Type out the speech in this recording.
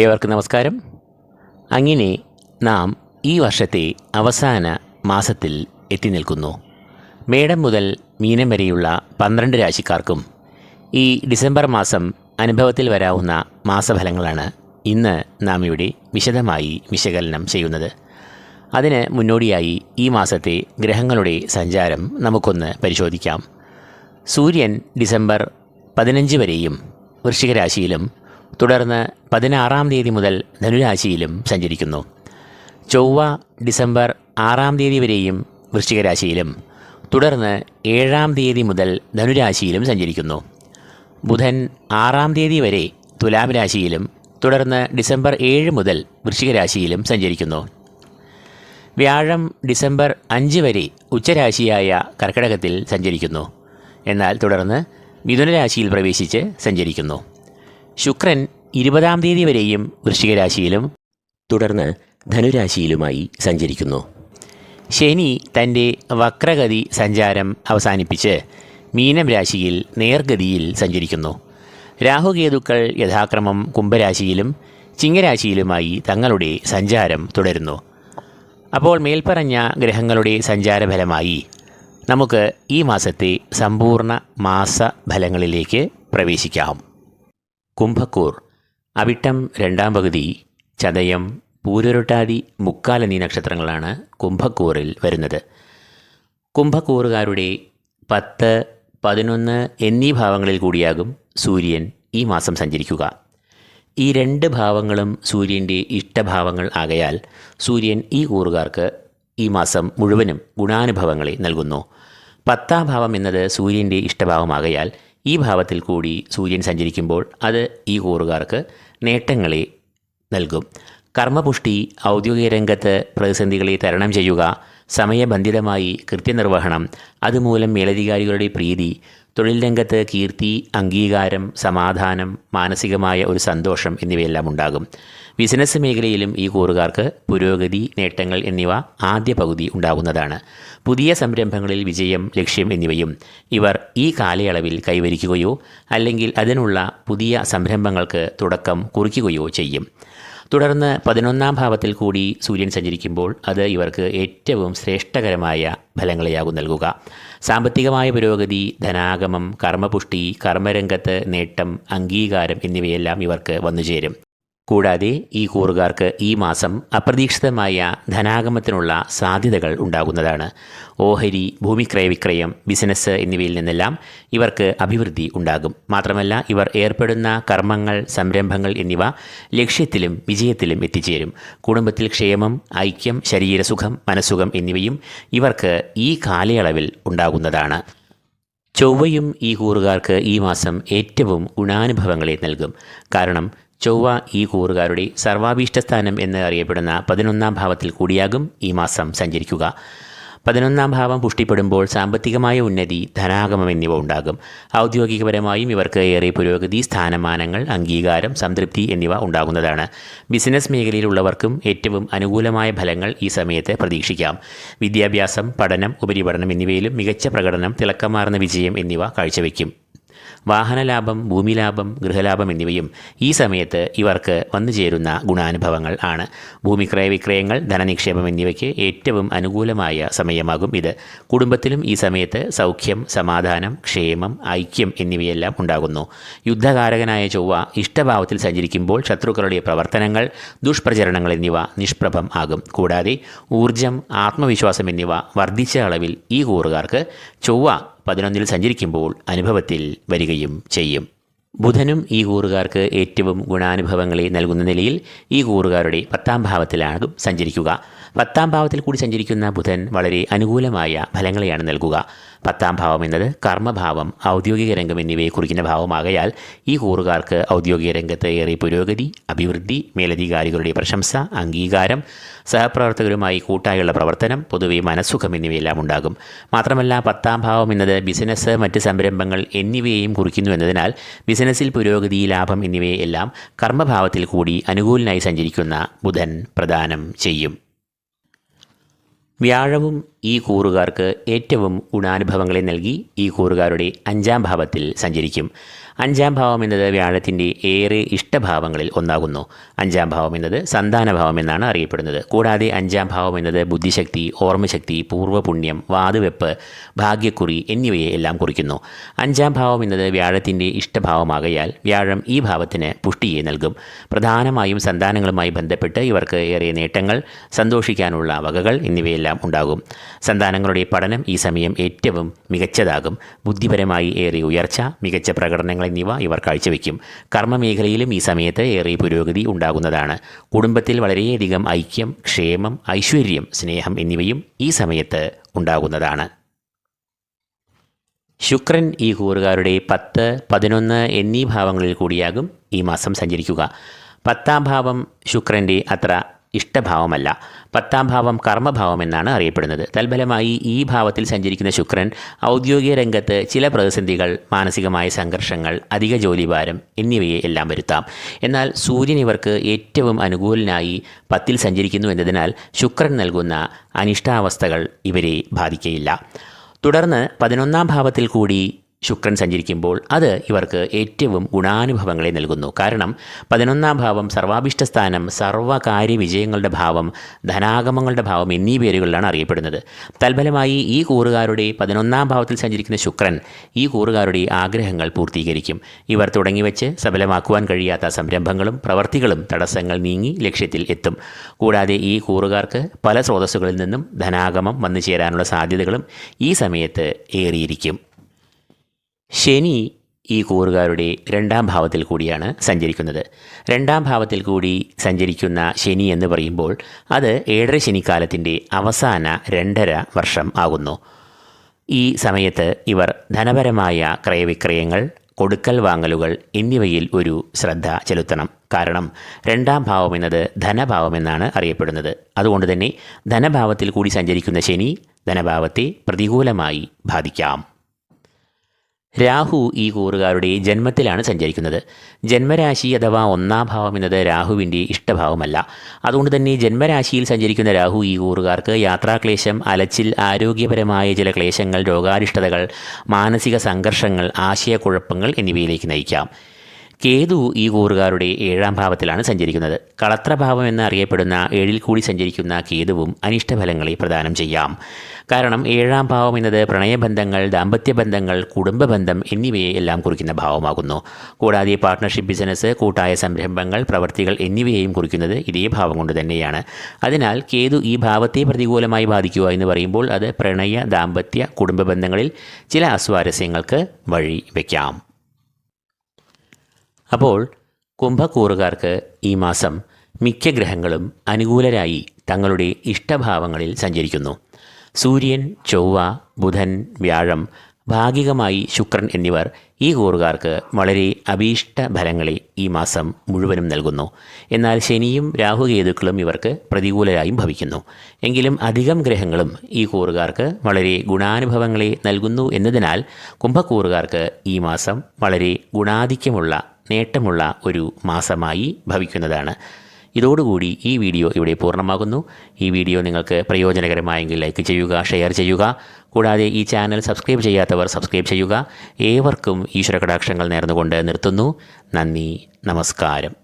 ഏവർക്കും നമസ്കാരം. അങ്ങനെ നാം ഈ വർഷത്തെ അവസാന മാസത്തിൽ എത്തി നിൽക്കുന്നു. മേടം മുതൽ മീനം വരെയുള്ള പന്ത്രണ്ട് രാശിക്കാർക്കും ഈ ഡിസംബർ മാസം അനുഭവത്തിൽ വരാവുന്ന മാസഫലങ്ങളാണ് ഇന്ന് നാം ഇവിടെ വിശദമായി വിശകലനം ചെയ്യുന്നത്. അതിന് മുന്നോടിയായി ഈ മാസത്തെ ഗ്രഹങ്ങളുടെ സഞ്ചാരം നമുക്കൊന്ന് പരിശോധിക്കാം. സൂര്യൻ ഡിസംബർ പതിനഞ്ച് വരെയും വൃശ്ചിക രാശിയിലും തുടർന്ന് പതിനാറാം തീയതി മുതൽ ധനുരാശിയിലും സഞ്ചരിക്കുന്നു. ചൊവ്വ ഡിസംബർ ആറാം തീയതി വരെയും വൃശ്ചികരാശിയിലും. തുടർന്ന് ഏഴാം തീയതി മുതൽ ധനുരാശിയിലും സഞ്ചരിക്കുന്നു. ബുധൻ ആറാം തീയതി വരെ തുലാം രാശിയിലും തുടർന്ന് ഡിസംബർ ഏഴ് മുതൽ വൃശ്ചികരാശിയിലും സഞ്ചരിക്കുന്നു. വ്യാഴം ഡിസംബർ അഞ്ച് വരെ ഉച്ചരാശിയായ കർക്കിടകത്തിൽ സഞ്ചരിക്കുന്നു. എന്നാൽ തുടർന്ന് മിഥുനരാശിയിൽ പ്രവേശിച്ച് സഞ്ചരിക്കുന്നു. ശുക്രൻ ഇരുപതാം തീയതി വരെയും വൃശ്ചികരാശിയിലും തുടർന്ന് ധനുരാശിയിലുമായി സഞ്ചരിക്കുന്നു. ശനി തന്റെ വക്രഗതി സഞ്ചാരം അവസാനിപ്പിച്ച് മീനം രാശിയിൽ നേർഗതിയിൽ സഞ്ചരിക്കുന്നു. രാഹുകേതുക്കൾ യഥാക്രമം കുംഭരാശിയിലും ചിങ്ങരാശിയിലുമായി തങ്ങളുടെ സഞ്ചാരം തുടരുന്നു. അപ്പോൾ മേൽപ്പറഞ്ഞ ഗ്രഹങ്ങളുടെ സഞ്ചാരഫലമായി നമുക്ക് ഈ മാസത്തെ സമ്പൂർണ മാസഫലങ്ങളിലേക്ക് പ്രവേശിക്കാം. കുംഭക്കൂർ. അവിട്ടം രണ്ടാം പകുതി ചതയം പൂരൊരുട്ടാതി മുക്കാൽ എന്നീ നക്ഷത്രങ്ങളാണ് കുംഭക്കൂറിൽ വരുന്നത്. കുംഭക്കൂറുകാരുടെ പത്ത് പതിനൊന്ന് എന്നീ ഭാവങ്ങളിൽ കൂടിയാകും സൂര്യൻ ഈ മാസം സഞ്ചരിക്കുക. ഈ രണ്ട് ഭാവങ്ങളും സൂര്യന്റെ ഇഷ്ടഭാവങ്ങൾ ആകയാൽ സൂര്യൻ ഈ കൂറുകാർക്ക് ഈ മാസം മുഴുവനും ഗുണാനുഭവങ്ങളെ നൽകുന്നു. പത്താം ഭാവം എന്നത് സൂര്യന്റെ ഇഷ്ടഭാവമാകയാൽ ഈ ഭാവത്തിൽ കൂടി സൂര്യൻ സഞ്ചരിക്കുമ്പോൾ അത് ഈ കൂറുകാർക്ക് നേട്ടങ്ങളെ നൽകും. കർമ്മപുഷ്ടി ഔദ്യോഗിക രംഗത്ത് പ്രതിസന്ധികളെ തരണം ചെയ്യുക സമയബന്ധിതമായി കൃത്യനിർവഹണം അതുമൂലം മേലധികാരികളുടെ പ്രീതി തൊഴിൽ രംഗത്ത് കീർത്തി അംഗീകാരം സമാധാനം മാനസികമായ ഒരു സന്തോഷം എന്നിവയെല്ലാം ഉണ്ടാകും. ബിസിനസ് മേഖലയിലും ഈ കൂറുകാർക്ക് പുരോഗതി നേട്ടങ്ങൾ എന്നിവ ആദ്യ പകുതി ഉണ്ടാകുന്നതാണ്. പുതിയ സംരംഭങ്ങളിൽ വിജയം ലക്ഷ്യം എന്നിവയും ഇവർ ഈ കാലയളവിൽ കൈവരിക്കുകയോ അല്ലെങ്കിൽ അതിനുള്ള പുതിയ സംരംഭങ്ങൾക്ക് തുടക്കം കുറിക്കുകയോ ചെയ്യും. തുടർന്ന് പതിനൊന്നാം ഭാവത്തിൽ കൂടി സൂര്യൻ സഞ്ചരിക്കുമ്പോൾ അത് ഇവർക്ക് ഏറ്റവും ശ്രേഷ്ഠകരമായ ഫലങ്ങളെയാകും നൽകുക. സാമ്പത്തികമായ പുരോഗതി ധനാഗമം കർമ്മപുഷ്ടി കർമ്മരംഗത്ത് നേട്ടം അംഗീകാരം എന്നിവയെല്ലാം ഇവർക്ക് വന്നുചേരും. കൂടാതെ ഈ കൂറുകാർക്ക് ഈ മാസം അപ്രതീക്ഷിതമായ ധനാഗമത്തിനുള്ള സാധ്യതകൾ ഉണ്ടാകുന്നതാണ്. ഓഹരി ഭൂമിക്രയവിക്രയം ബിസിനസ് എന്നിവയിൽ നിന്നെല്ലാം ഇവർക്ക് അഭിവൃദ്ധി ഉണ്ടാകും. മാത്രമല്ല ഇവർ ഏർപ്പെടുന്ന കർമ്മങ്ങൾ സംരംഭങ്ങൾ എന്നിവ ലക്ഷ്യത്തിലും വിജയത്തിലും എത്തിച്ചേരും. കുടുംബത്തിൽ ക്ഷേമം ഐക്യം ശരീരസുഖം മനസ്സുഖം എന്നിവയും ഇവർക്ക് ഈ കാലയളവിൽ ഉണ്ടാകുന്നതാണ്. ചൊവ്വയും ഈ കൂറുകാർക്ക് ഈ മാസം ഏറ്റവും ഗുണാനുഭവങ്ങളെ നൽകും. കാരണം ചൊവ്വ ഈ കൂറുകാരുടെ സർവാഭീഷ്ടസ്ഥാനം എന്ന് അറിയപ്പെടുന്ന പതിനൊന്നാം ഭാവത്തിൽ കൂടിയാകും ഈ മാസം സഞ്ചരിക്കുക. പതിനൊന്നാം ഭാവം പുഷ്ടിപ്പെടുമ്പോൾ സാമ്പത്തികമായ ഉന്നതി ധനാഗമം എന്നിവ ഉണ്ടാകും. ഔദ്യോഗികപരമായും ഇവർക്ക് ഏറെ പുരോഗതി സ്ഥാനമാനങ്ങൾ അംഗീകാരം സംതൃപ്തി എന്നിവ ഉണ്ടാകുന്നതാണ്. ബിസിനസ് മേഖലയിലുള്ളവർക്കും ഏറ്റവും അനുകൂലമായ ഫലങ്ങൾ ഈ സമയത്ത് പ്രതീക്ഷിക്കാം. വിദ്യാഭ്യാസം പഠനം ഉപരിപഠനം എന്നിവയിലും മികച്ച പ്രകടനം തിളക്കമാർന്ന വിജയം എന്നിവ കാഴ്ചവെക്കും. വാഹനലാഭം ഭൂമിലാഭം ഗൃഹലാഭം എന്നിവയും ഈ സമയത്ത് ഇവർക്ക് വന്നു ചേരുന്ന ഗുണാനുഭവങ്ങൾ ആണ്. ഭൂമിക്രയ വിക്രയങ്ങൾ ധനനിക്ഷേപം എന്നിവയ്ക്ക് ഏറ്റവും അനുകൂലമായ സമയമാകും ഇത്. കുടുംബത്തിലും ഈ സമയത്ത് സൗഖ്യം സമാധാനം ക്ഷേമം ഐക്യം എന്നിവയെല്ലാം ഉണ്ടാകുന്നു. യുദ്ധകാരകനായ ചൊവ്വ ഇഷ്ടഭാവത്തിൽ സഞ്ചരിക്കുമ്പോൾ ശത്രുക്കളുടെ പ്രവർത്തനങ്ങൾ ദുഷ്പ്രചരണങ്ങൾ എന്നിവ നിഷ്പ്രഭം ആകും. കൂടാതെ ഊർജം ആത്മവിശ്വാസം എന്നിവ വർദ്ധിച്ച അളവിൽ ഈ കൂറുകാർക്ക് ചൊവ്വ പതിനൊന്നിൽ സഞ്ചരിക്കുമ്പോൾ അനുഭവത്തിൽ വരികയും ചെയ്യും. ബുധനും ഈ കൂറുകാർക്ക് ഏറ്റവും ഗുണാനുഭവങ്ങളെ നൽകുന്ന നിലയിൽ ഈ കൂറുകാരുടെ പത്താം ഭാവത്തിലാകും സഞ്ചരിക്കുക. പത്താം ഭാവത്തിൽ കൂടി സഞ്ചരിക്കുന്ന ബുധൻ വളരെ അനുകൂലമായ ഫലങ്ങളെയാണ് നൽകുക. പത്താം ഭാവം എന്നത് കർമ്മഭാവം ഔദ്യോഗിക രംഗം എന്നിവയെ കുറിക്കുന്ന ഭാവമാകയാൽ ഈ കൂറുകാർക്ക് ഔദ്യോഗിക രംഗത്ത് ഏറെ പുരോഗതി അഭിവൃദ്ധി മേലധികാരികളുടെ പ്രശംസ അംഗീകാരം സഹപ്രവർത്തകരുമായി കൂട്ടായുള്ള പ്രവർത്തനം പൊതുവെ മനസ്സുഖം എന്നിവയെല്ലാം ഉണ്ടാകും. മാത്രമല്ല പത്താം ഭാവം എന്നത് ബിസിനസ് മറ്റ് സംരംഭങ്ങൾ എന്നിവയെയും കുറിക്കുന്നു എന്നതിനാൽ ബിസിനസ്സിൽ പുരോഗതി ലാഭം എന്നിവയെല്ലാം കർമ്മഭാവത്തിൽ കൂടി അനുകൂലനായി സഞ്ചരിക്കുന്ന ബുധൻ പ്രദാനം ചെയ്യും. വ്യാഴവും ഈ കൂറുകാർക്ക് ഏറ്റവും ഗുണാനുഭവങ്ങളെ നൽകി ഈ കൂറുകാരുടെ അഞ്ചാം ഭാവത്തിൽ സഞ്ചരിക്കും. അഞ്ചാം ഭാവം എന്നത് വ്യാഴത്തിന്റെ ഏറെ ഇഷ്ടഭാവങ്ങളിൽ ഒന്നാകുന്നു. അഞ്ചാം ഭാവം എന്നത് സന്താനഭാവം എന്നാണ് അറിയപ്പെടുന്നത്. കൂടാതെ അഞ്ചാം ഭാവം എന്നത് ബുദ്ധിശക്തി ഓർമ്മശക്തി പൂർവപുണ്യം വാതുവെപ്പ് ഭാഗ്യക്കുറി എന്നിവയെ എല്ലാം കുറിക്കുന്നു. അഞ്ചാം ഭാവം എന്നത് വ്യാഴത്തിന്റെ ഇഷ്ടഭാവമാകയാൽ വ്യാഴം ഈ ഭാവത്തിന് പുഷ്ടിയെ നൽകും. പ്രധാനമായും സന്താനങ്ങളുമായി ബന്ധപ്പെട്ട് ഇവർക്ക് ഏറെ നേട്ടങ്ങൾ സന്തോഷിക്കാനുള്ള വകകൾ എന്നിവയെല്ലാം ഉണ്ടാകും. സന്താനങ്ങളുടെ പഠനം ഈ സമയം ഏറ്റവും മികച്ചതാകും. ബുദ്ധിപരമായി ഏറെ ഉയർച്ച മികച്ച പ്രകടനങ്ങൾ എന്നിവ ഇവർ കാഴ്ചവെക്കും. കർമ്മമേഖലയിലും ഈ സമയത്ത് ഏറെ പുരോഗതി ഉണ്ടാകുന്നതാണ്. കുടുംബത്തിൽ വളരെയധികം ഐക്യം ക്ഷേമം ഐശ്വര്യം സ്നേഹം എന്നിവയും ഈ സമയത്ത് ഉണ്ടാകുന്നതാണ്. ശുക്രൻ ഈ കൂറുകാരുടെ പത്ത് പതിനൊന്ന് എന്നീ ഭാവങ്ങളിൽ കൂടിയാകും ഈ മാസം സഞ്ചരിക്കുക. പത്താം ഭാവം ശുക്രന്റെ അത്ര ഇഷ്ടഭാവമല്ല. പത്താം ഭാവം കർമ്മഭാവം എന്നാണ് അറിയപ്പെടുന്നത്. തൽഫലമായി ഈ ഭാവത്തിൽ സഞ്ചരിക്കുന്ന ശുക്രൻ ഔദ്യോഗിക രംഗത്ത് ചില പ്രതിസന്ധികൾ മാനസികമായ സംഘർഷങ്ങൾ അധിക ജോലിഭാരം എന്നിവയെ എല്ലാം വരുത്താം. എന്നാൽ സൂര്യൻ ഇവർക്ക് ഏറ്റവും അനുകൂലനായി പത്തിൽ സഞ്ചരിക്കുന്നു എന്നതിനാൽ ശുക്രൻ നൽകുന്ന അനിഷ്ടാവസ്ഥകൾ ഇവരെ ബാധിക്കയില്ല. തുടർന്ന് പതിനൊന്നാം ഭാവത്തിൽ കൂടി ശുക്രൻ സഞ്ചരിക്കുമ്പോൾ അത് ഇവർക്ക് ഏറ്റവും ഗുണാനുഭവങ്ങളെ നൽകുന്നു. കാരണം പതിനൊന്നാം ഭാവം സർവാഭിഷ്ടസ്ഥാനം സർവകാര്യ വിജയങ്ങളുടെ ഭാവം ധനാഗമങ്ങളുടെ ഭാവം എന്നീ പേരുകളിലാണ് അറിയപ്പെടുന്നത്. തൽഫലമായി ഈ കൂറുകാരുടെ പതിനൊന്നാം ഭാവത്തിൽ സഞ്ചരിക്കുന്ന ശുക്രൻ ഈ കൂറുകാരുടെ ആഗ്രഹങ്ങൾ പൂർത്തീകരിക്കും. ഇവർ തുടങ്ങിവെച്ച് സഫലമാക്കുവാൻ കഴിയാത്ത സംരംഭങ്ങളും പ്രവർത്തികളും തടസ്സങ്ങൾ നീങ്ങി ലക്ഷ്യത്തിൽ എത്തും. കൂടാതെ ഈ കൂറുകാർക്ക് പല സ്രോതസ്സുകളിൽ നിന്നും ധനാഗമം വന്നു ചേരാനുള്ള സാധ്യതകളും ഈ സമയത്ത് ഏറിയിരിക്കും. ശനി ഈ കൂറുകാരുടെ രണ്ടാം ഭാവത്തിൽ കൂടിയാണ് സഞ്ചരിക്കുന്നത്. രണ്ടാം ഭാവത്തിൽ കൂടി സഞ്ചരിക്കുന്ന ശനി എന്ന് പറയുമ്പോൾ അത് ഏഴര ശനിക്കാലത്തിന്റെ അവസാന രണ്ടര വർഷം ആകുന്നു. ഈ സമയത്ത് ഇവർ ധനപരമായ ക്രയവിക്രയങ്ങൾ കൊടുക്കൽ വാങ്ങലുകൾ എന്നിവയിൽ ഒരു ശ്രദ്ധ ചെലുത്തണം. കാരണം രണ്ടാം ഭാവം എന്നത് ധനഭാവമെന്നാണ് അറിയപ്പെടുന്നത്. അതുകൊണ്ട് തന്നെ ധനഭാവത്തിൽ കൂടി സഞ്ചരിക്കുന്ന ശനി ധനഭാവത്തെ പ്രതികൂലമായി ബാധിക്കാം. രാഹു ഈ കൂറുകാരുടെ ജന്മത്തിലാണ് സഞ്ചരിക്കുന്നത്. ജന്മരാശി അഥവാ ഒന്നാം ഭാവം എന്നത് രാഹുവിന്റെ ഇഷ്ടഭാവമല്ല. അതുകൊണ്ട് തന്നെ ജന്മരാശിയിൽ സഞ്ചരിക്കുന്ന രാഹു ഈ കൂറുകാർക്ക് യാത്രാക്ലേശം അലച്ചിൽ ആരോഗ്യപരമായ ചില ക്ലേശങ്ങൾ രോഗാരിഷ്ടതകൾ മാനസിക സംഘർഷങ്ങൾ ആശയക്കുഴപ്പങ്ങൾ എന്നിവയിലേക്ക് നയിക്കാം. കേതു ഈ കൂറുകാരുടെ ഏഴാം ഭാവത്തിലാണ് സഞ്ചരിക്കുന്നത്. കളത്രഭാവം എന്നറിയപ്പെടുന്ന ഏഴിൽ കൂടി സഞ്ചരിക്കുന്ന കേതുവും അനിഷ്ടഫലങ്ങളെ പ്രദാനം ചെയ്യാം. കാരണം ഏഴാം ഭാവം എന്നത് പ്രണയബന്ധങ്ങൾ ദാമ്പത്യബന്ധങ്ങൾ കുടുംബബന്ധം എന്നിവയെ എല്ലാം കുറിക്കുന്ന ഭാവമാകുന്നു. കൂടാതെ പാർട്ട്ണർഷിപ്പ് ബിസിനസ് കൂട്ടായ സംരംഭങ്ങൾ പ്രവൃത്തികൾ എന്നിവയെയും കുറിക്കുന്നത് ഇതേ ഭാവം കൊണ്ട് തന്നെയാണ്. അതിനാൽ കേതു ഈ ഭാവത്തെ പ്രതികൂലമായി ബാധിക്കുക എന്ന് പറയുമ്പോൾ അത് പ്രണയ ദാമ്പത്യ കുടുംബ ബന്ധങ്ങളിൽ ചില അസ്വാരസ്യങ്ങൾക്ക് വഴി വയ്ക്കാം. അപ്പോൾ കുംഭക്കൂറുകാർക്ക് ഈ മാസം മിക്ക ഗ്രഹങ്ങളും അനുകൂലരായി തങ്ങളുടെ ഇഷ്ടഭാവങ്ങളിൽ സഞ്ചരിക്കുന്നു. സൂര്യൻ ചൊവ്വ ബുധൻ വ്യാഴം ഭാഗികമായി ശുക്രൻ എന്നിവർ ഈ കൂറുകാർക്ക് വളരെ അഭീഷ്ട ഫലങ്ങളെ ഈ മാസം മുഴുവനും നൽകുന്നു. എന്നാൽ ശനിയും രാഹുകേതുക്കളും ഇവർക്ക് പ്രതികൂലരായും ഭവിക്കുന്നു. എങ്കിലും അധികം ഗ്രഹങ്ങളും ഈ കൂറുകാർക്ക് വളരെ ഗുണാനുഭവങ്ങളെ നൽകുന്നു എന്നതിനാൽ കുംഭക്കൂറുകാർക്ക് ഈ മാസം വളരെ ഗുണാധിക്യമുള്ള നേട്ടമുള്ള ഒരു മാസമായി ഭവിക്കുന്നതാണ്. ഇതോടുകൂടി ഈ വീഡിയോ ഇവിടെ പൂർണമാകുന്നു. ഈ വീഡിയോ നിങ്ങൾക്ക് പ്രയോജനകരമായെങ്കിൽ ലൈക്ക് ചെയ്യുക ഷെയർ ചെയ്യുക. കൂടാതെ ഈ ചാനൽ സബ്സ്ക്രൈബ് ചെയ്യാത്തവർ സബ്സ്ക്രൈബ് ചെയ്യുക. ഏവർക്കും ഈശ്വര കടാക്ഷങ്ങൾ നേർന്നുകൊണ്ട് നിർത്തുന്നു. നന്ദി നമസ്കാരം.